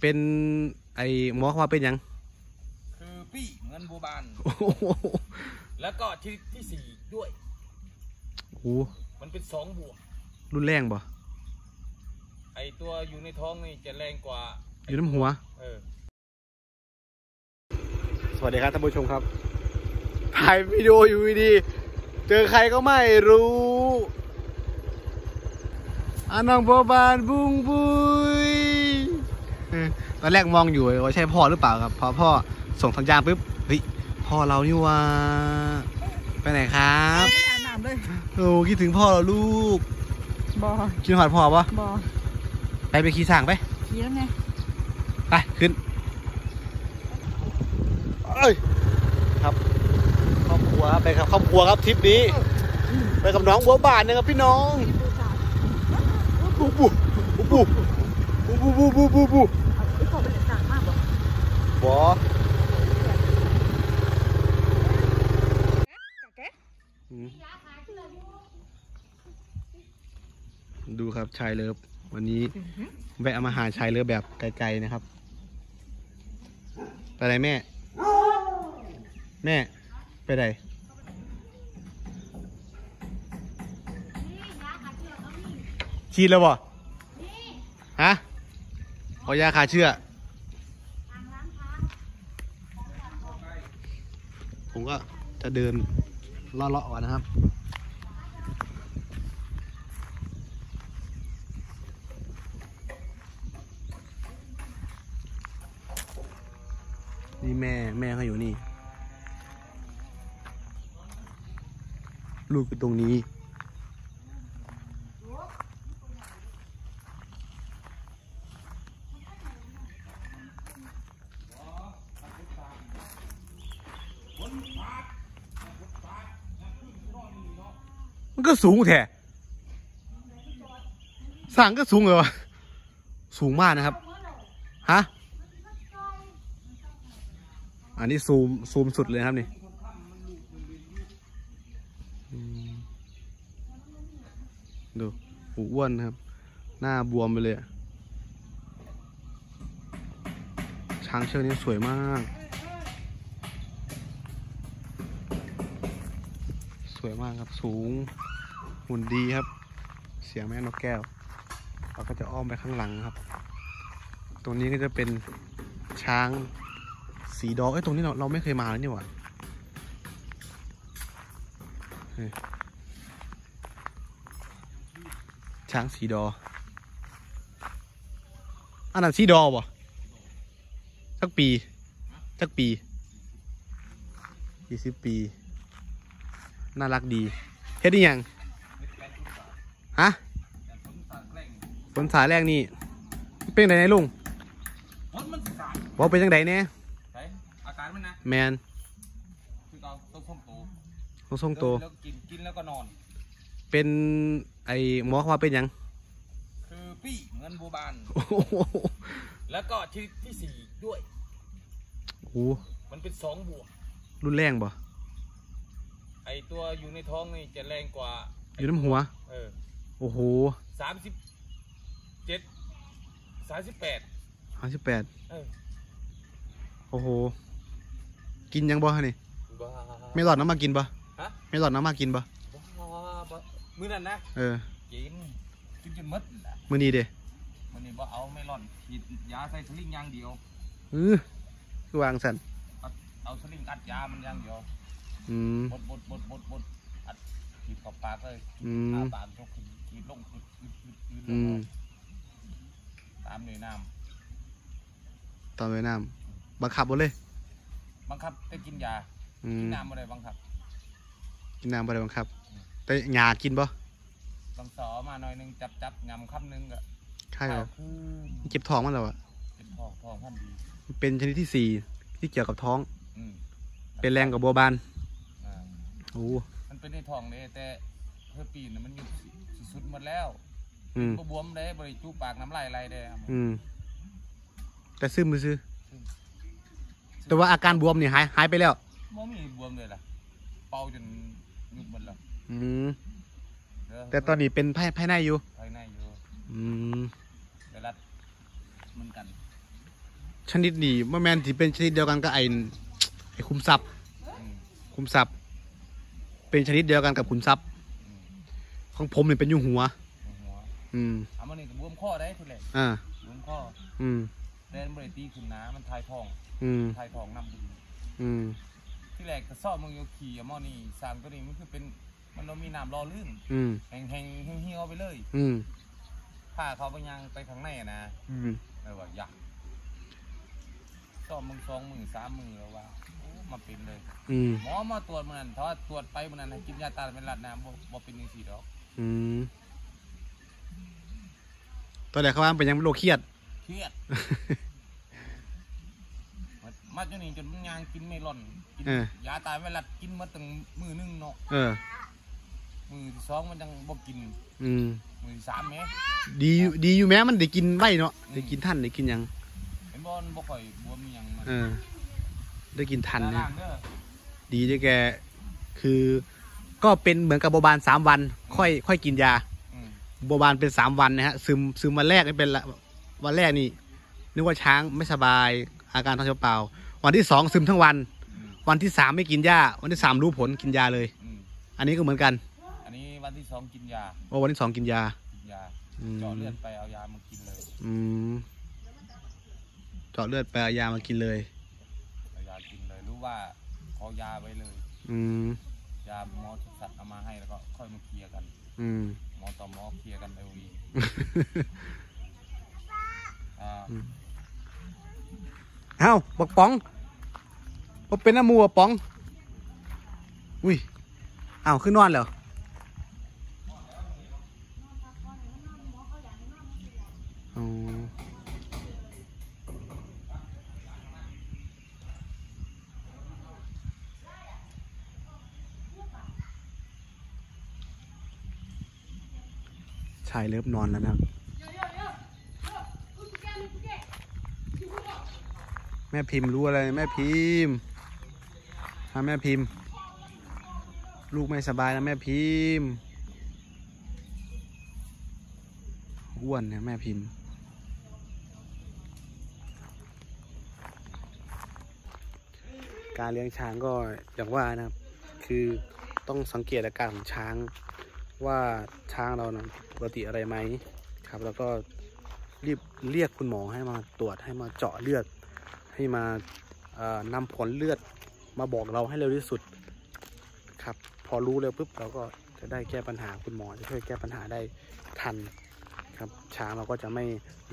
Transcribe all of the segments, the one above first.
เป็นไอ้หมอเขาว่าเป็นหยัง คือปี้เงินบัวบาน โอ้โหแล้วก็ชนิดที่สี่ด้วย โอ้โหมันเป็นสองบวกรุนแรงบ่ ไอตัวอยู่ในท้องนี่จะแรงกว่า อยู่น้ำหัว เออ สวัสดีครับท่านผู้ชมครับ ถ่ายวิดีโออยู่ดีๆเจอใครก็ไม่รู้อาน้องโบบานบุ้งบุยเออ ตอนแรกมองอยู่ว่าใช่พ่อหรือเปล่าครับพอพ่อส่งสัญญาณปุ๊บเฮ้ยพ่อเรานี่ว่าไปไหนครับไม่อาบน้ำเลยโอ้คิดถึงพ่อเราลูกบอคิดหอดพ่อปะบอไปไปขี่สั่งไปขี่แล้วไงไปขึ้นเอ้ยครับครอบครัวครับไปครับครอบครัวครับทริปนี้ไปกับน้องบัวบานนะครับพี่น้องบูบูบูบูบูบูบูบูบู อแกะอืมดูครับชายเลิฟวันนี้แวะมาหาชายเลิฟแบบไกลๆนะครับไปไหนแม่ แม่ไปไหนฉีดแล้วบ่ฮะเอายาขาเชื่อ ผมก็จะเดินเลาะๆก่อนนะครับนี่แม่แม่เขาอยู่นี่ ลูกอยู่ตรงนี้ มันก็สูงแท้สั่งก็สูงเลยวะสูงมากนะครับ ฮะ อันนี้ซูมซูมสุดเลยครับนี่ดูหูอ้วนนครับ หน้าบวมไปเลย ช้างเชือกนี้สวยมาก วยมากครับ สูงหุ่นดีครับ เสียงแม่นกแก้ว เราก็จะอ้อมไปข้างหลังครับ ตรงนี้ก็จะเป็นช้างสีดอเอ้ยตรงนี้เราเราไม่เคยมาแล้วนี่หว่าช้างสีดอ อันนั้นสีดอบ่สักปี สักปียี่สิบปี น่ารักดีเฮ็ดได้ยังฮะฝนสายแรกนี่เป็นไงไหนลุงมันมันสายบอกเป็นจังไดเนี่ยใช่อาการมันนะแมนคือเราต้องส้มโตต้องส่งโตวแล้วกินกินแล้วก็นอน เป็นไอ้หมอเขาว่าเป็นหยัง คือปี้เงินบัวบานโอ้โหแล้วก็ชนิดที่สี่ด้วยโอ้โหมันเป็นสองบวกรุนแรงบ่ ไอตัวอยู่ในท้องนี่จะแรงกว่าอยู่น้ำหัว เออโอ้โหสามสิบเจ็ดสามสิบแปดห้าสิบแปดเออโอ้โห กินยังบ่ฮะนี่บ้าไม่หลอดน้ำมากินบ่ฮะไม่หลอดน้ำมากินบ่บ้าบ้ามือนั่นนะเออกินกินจนหมดน่ะมื้อนี้เด้มันนี่บ่เอาไม่ร่อนฉีดยาใส่สลิงอย่างเดียว เออคือวางสันเอาเอาสลิงอัดยามันอย่างเดียว อืม บดบดบดบดบดอัดฉีดกับปากเลยอือามปากยกขึ้นฉีดลงขึ้นขึ้นขึ้นขึ้นลอืงมตามในน้ตอนไว้น้ำบังคับบ่เลยำบังคับแต่กินยาอืกิมนน้ำอะไรบังคับกินน้ำบ่ได้บังคับ แต่หยากินบ่ลองสอมาหน่อยหนึงจับจับงำคำหนึงก็ใช่เหรอคือมันเจ็บท้องมันแล้วอะเป็นทองทองพันดีมันเป็นชนิดที่สี่ที่เกี่ยวกับท้อง อืมเป็นแรงกับบัวบานอ่า โอ้มันเป็นในทองเลยแต่เพื่อปีนน่ะมันอยู่สิสุดหมดแล้วอืมบ่บวมเลยบริจูปากน้ำลายไหลเลยครับอืมแต่ซึมมือซื้อแต่ว่าอาการบวมนี่หายหายไปแล้วบ่มีบวมเลยล่ะ เป่าจนยุบหมดแล้วอืมเด้อแต่ตอนนี้เป็นภายภายในอยู่ภายในอยู่อืมเวลาเหมือนกัน ชนิดนี้ว่าแมนที่เป็นชนิดเดียวกันกับไอ้ไอ้คุมทรัพย์อืมคุมทรัพย์ เป็นชนิดเดียวกันกับขุนทรัพย์อืมของผมเนี่ยเป็นอยู่หัว หัวอืมเอามานี่ก็บวมข้อได้ทีแรกอ่าบวมข้ออืมแดนบริตีขึ้นนะมันทายทองอืมทายทองนำดีอืมที่แรกก็ซ่อมมึงโยขี่อะหมอนี่สร้างตัวนี้มันคือเป็นมันเรามีน้ำรอลื่นอืมแห้งแห้งเหี่ยวเหี่ยวๆไปเลยอืมผ้าเขาไปยังไปข้างในอะนะอืม เออว่าอยากซ่อมมึงสองมือสามมือแล้วว่าโอ้ มาเป็นเลย อืม หมอมาตรวจมันนั้นถ้าว่าตรวจไปมันนั้นให้กินยาตาเป็นหลัดน้ำบ่บ่เป็นยังสี่ดอกอืม ตอนแรกเขาว่ามันเป็นยังโรคเครียด เครียดมามาจนนี่จนมันยางกินไม่ร่อนกินเออ ยาตายไม่หลัดกินมาตั้งมือหนึงเนาะเออ มือที่สองมันยังบ่กิน อืม มือที่สามแหมดีอยู่ดีอยู่แม้มันได้กินไว้เนาะได้กินท่านได้กินหยัง เห็นบ่มันบ่ค่อยบวมมีหยังมันเออ ได้กินทันยาเนี่ยล้างเด้อดีด้วยแก คือก็เป็นเหมือนกับโบบานสามวัน ค่อย ค่อยกินยาอืมโบบานเป็นสามวันนะฮะซึมซึมวันแรกนี่เป็นละวันแรกนี่นึกว่าช้างไม่สบาย อาการท้องเปล่า วันที่สองซึมทั้งวันอืมวันที่สามไม่กินยาวันที่สามรู้ผลกินยาเลยอืมอันนี้ก็เหมือนกัน อันนี้วันที่สองกินยาโอ้วันที่สองกินยากินยาอืมเจาะเลือดไปเอายามากินเลย อืมเจาะเลือดไปเอายามากินเลย เอายากินเลย รู้ ว่าขอยาไว้เลย อืมยาหมอสัตว์เอามาให้แล้วก็ค่อยมาเคลียร์กัน อืมหมอต่อหมอเคลียร์กันเอวีอ่าเอ้าบักป๋องบ่เป็นน้ำมูอะป๋อง อุ้ยเอ้าขึ้นนอนแล้วอ๋อชายเลิฟนอนแล้วนะครับ แม่พิมพ์รู้อะไรแม่พิมพ์ฮะแม่พิมพ์ ลูกไม่สบายนะแม่พิมพ์อ้วนเนี่ยแม่พิมพ์การเลี้ยงช้างก็อย่างว่านะครับ คือต้องสังเกตอาการของช้างว่าช้างเรานะ ปกติอะไรไหมครับ แล้วก็รีบเรียกคุณหมอให้มาตรวจให้มาเจาะเลือด ให้มาเอ่อนำผลเลือดมาบอกเราให้เร็วที่สุดครับ พอรู้เร็วปุ๊บเราก็จะได้แก้ปัญหาคุณหมอจะช่วยแก้ปัญหาได้ทันครับ ช้างเราก็จะไม่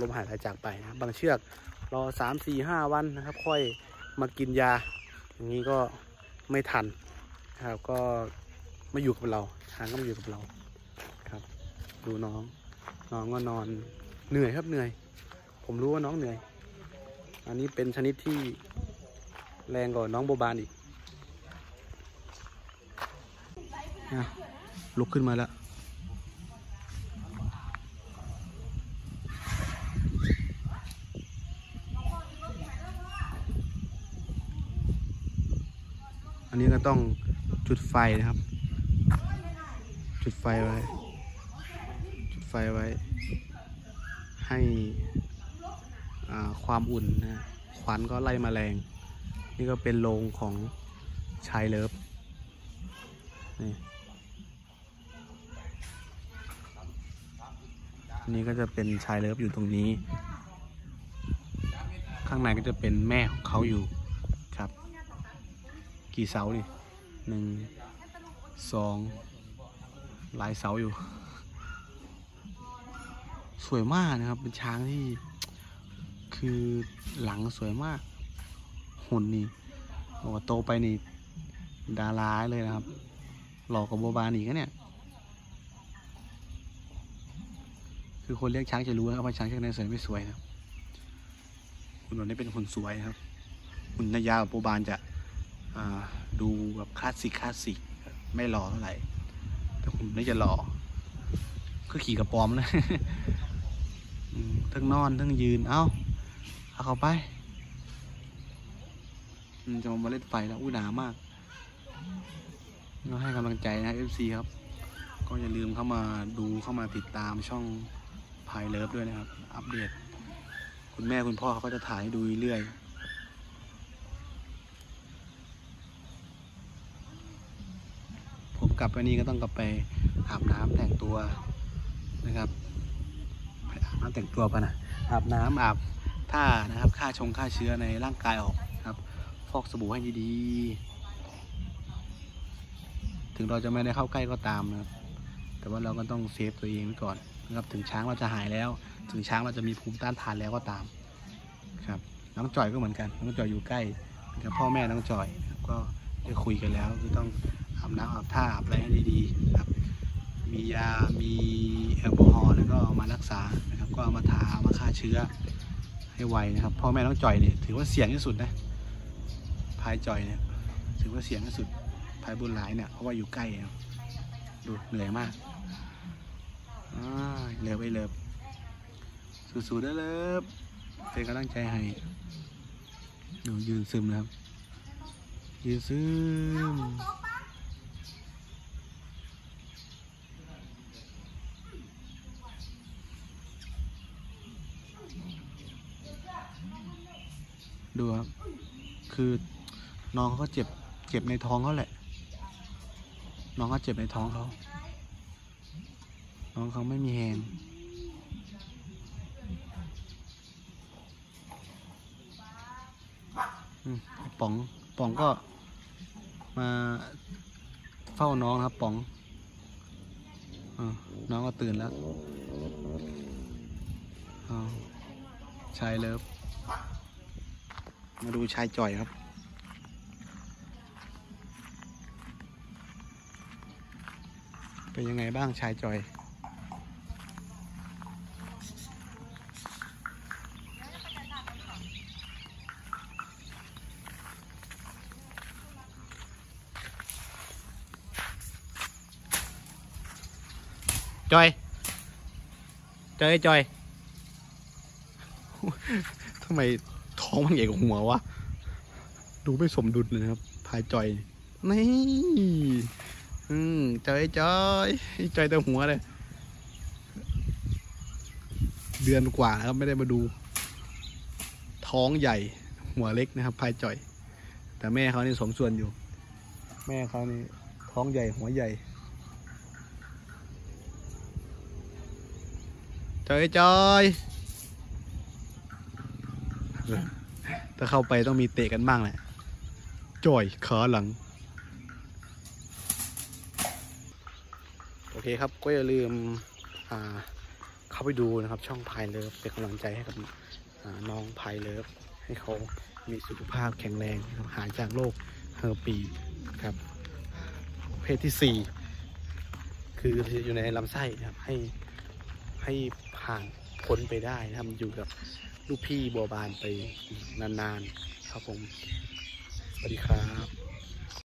ล้มหายตายจากไปนะบางเชือกรอสามสี่ห้าวันนะครับ ค่อยมากินยา อย่างนี้ก็ไม่ทันครับก็ไม่อยู่กับเราช้างก็ไม่อยู่กับเรา ดูน้อง น้องก็นอนเหนื่อยครับเหนื่อย ผมรู้ว่าน้องเหนื่อย อันนี้เป็นชนิดที่แรงกว่าน้องโบบานอีกนะลุกขึ้นมาแล้วอันนี้ก็ต้องจุดไฟนะครับ จุดไฟไว้ ไฟไว้ ให้ความอุ่นนะควันก็ไล่แมลง นี่ก็เป็นโรงของชายเลิฟนี่อันนี่ก็จะเป็นชายเลิฟอยู่ตรงนี้ ข้างในก็จะเป็นแม่ของเขาอยู่ครับ กี่เสานี่หนึ่งสองหลายเสาอยู่ สวยมากนะครับ เป็นช้างที่คือหลังสวยมากหุ่นนี่บอกว่าโตไปนี่ดาราเลยนะครับ หลอกกับโบบานอีกนเนี่ย คือคนเลี้ยงช้างจะรู้นะครับว่าช้างชือกไหนสวยไม่สวยนะหุ่นแบบนี้เป็นหุ่นสวยนะครับหุ่นนายากับโบบานจะดูแบบคลาสสิกคลาสสิกไม่หล่อเท่าไหร่แต่หุ่นนี่จะหล่อก็ขี่กระป๋อมนะ ทั้งนอนทั้งยืน เอ้าเอาเข้าไปอืมจะมาเล่นไฟแล้วอุ้ยหนามากก็ให้กำลังใจนะ FC ครับ ก็อย่าลืมเข้ามาดูเข้ามาติดตามช่องพายเลิฟด้วยนะครับ อัปเดต คุณแม่คุณพ่อเขาก็จะถ่ายดูเรื่อยผมกลับไปนี่ก็ต้องกลับไปอาบน้ำแต่งตัวนะครับ น้ำแต่งตัวปนะอาบน้ำอาบท่านะครับฆ่าชงฆ่าเชื้อในร่างกายออกครับ ฟอกสบู่ให้ดีๆ ถึงเราจะไม่ได้เข้าใกล้ก็ตามนะครับแต่ว่าเราก็ต้องเซฟตัวเองไว้ก่อนนะครับถึงช้างเราจะหายแล้ว ถึงช้างเราจะมีภูมิต้านทานแล้วก็ตามครับน้องจอยก็เหมือนกันน้องจอยอยู่ใกล้กับพ่อแม่น้องจอยก็ได้คุยกันแล้วคือต้องอาบน้ำอาบท่าอาบอะไรให้ดีๆครับมียา มีแอลกอฮอล์แล้วก็มารักษา ก็เอามาทามาฆ่าเชื้อให้ไวนะครับพ่อแม่น้องจ่อยเนี่ยถือว่าเสี่ยงที่สุดนะพายจ่อยเนี่ยถือว่าเสี่ยงที่สุดพายบุญหลายเนี่ยเพราะว่าอยู่ใกล้ดูเหนื่อยมากเลิฟไปเลิฟสู้ๆเด้อเลิฟเป็นกำลังใจให้ดูยืนซึมนะครับยืนซึม ดูครับ คือน้องเขาเจ็บ เจ็บในท้องเขาแหละ น้องเขาเจ็บในท้องเขา น้องเขาไม่มีแฮงอืมป๋อง ป๋องก็มาเฝ้าน้องครับ ป๋องอน้องก็ตื่นแล้วอ้าวชายเลิฟ มาดูชายจ่อยครับ เป็นยังไงบ้างชายจ่อยจอยจอยจอยทำไม ท้องมันใหญ่กว่าหัววะดูไม่สมดุลเลยครับพายจอยนี่อืมจอยจอยจอยแต่หัวเลย เดือนกว่านะครับไม่ได้มาดู ท้องใหญ่ หัวเล็กนะครับพายจอย แต่แม่เขานี่สมส่วนอยู่ แม่เขานี่ท้องใหญ่หัวใหญ่จอยจอย ถ้าเข้าไปต้องมีเตะกันบ้างแหละจอยขาหลัง โอเคครับก็อย่าลืมเข้าไปดูนะครับช่องพายเลิฟเป็นกำลังใจให้กับน้องพายเลิฟให้เขามีสุขภาพแข็งแรงหายจากโรคเฮอร์ปีครับเพศที่สี่คืออยู่ในลำไส้นะครับให้ให้ผ่านพ้นไปได้นะครับอยู่กับ ลูกพี่บัวบานไปนานๆ ครับผม สวัสดีครับ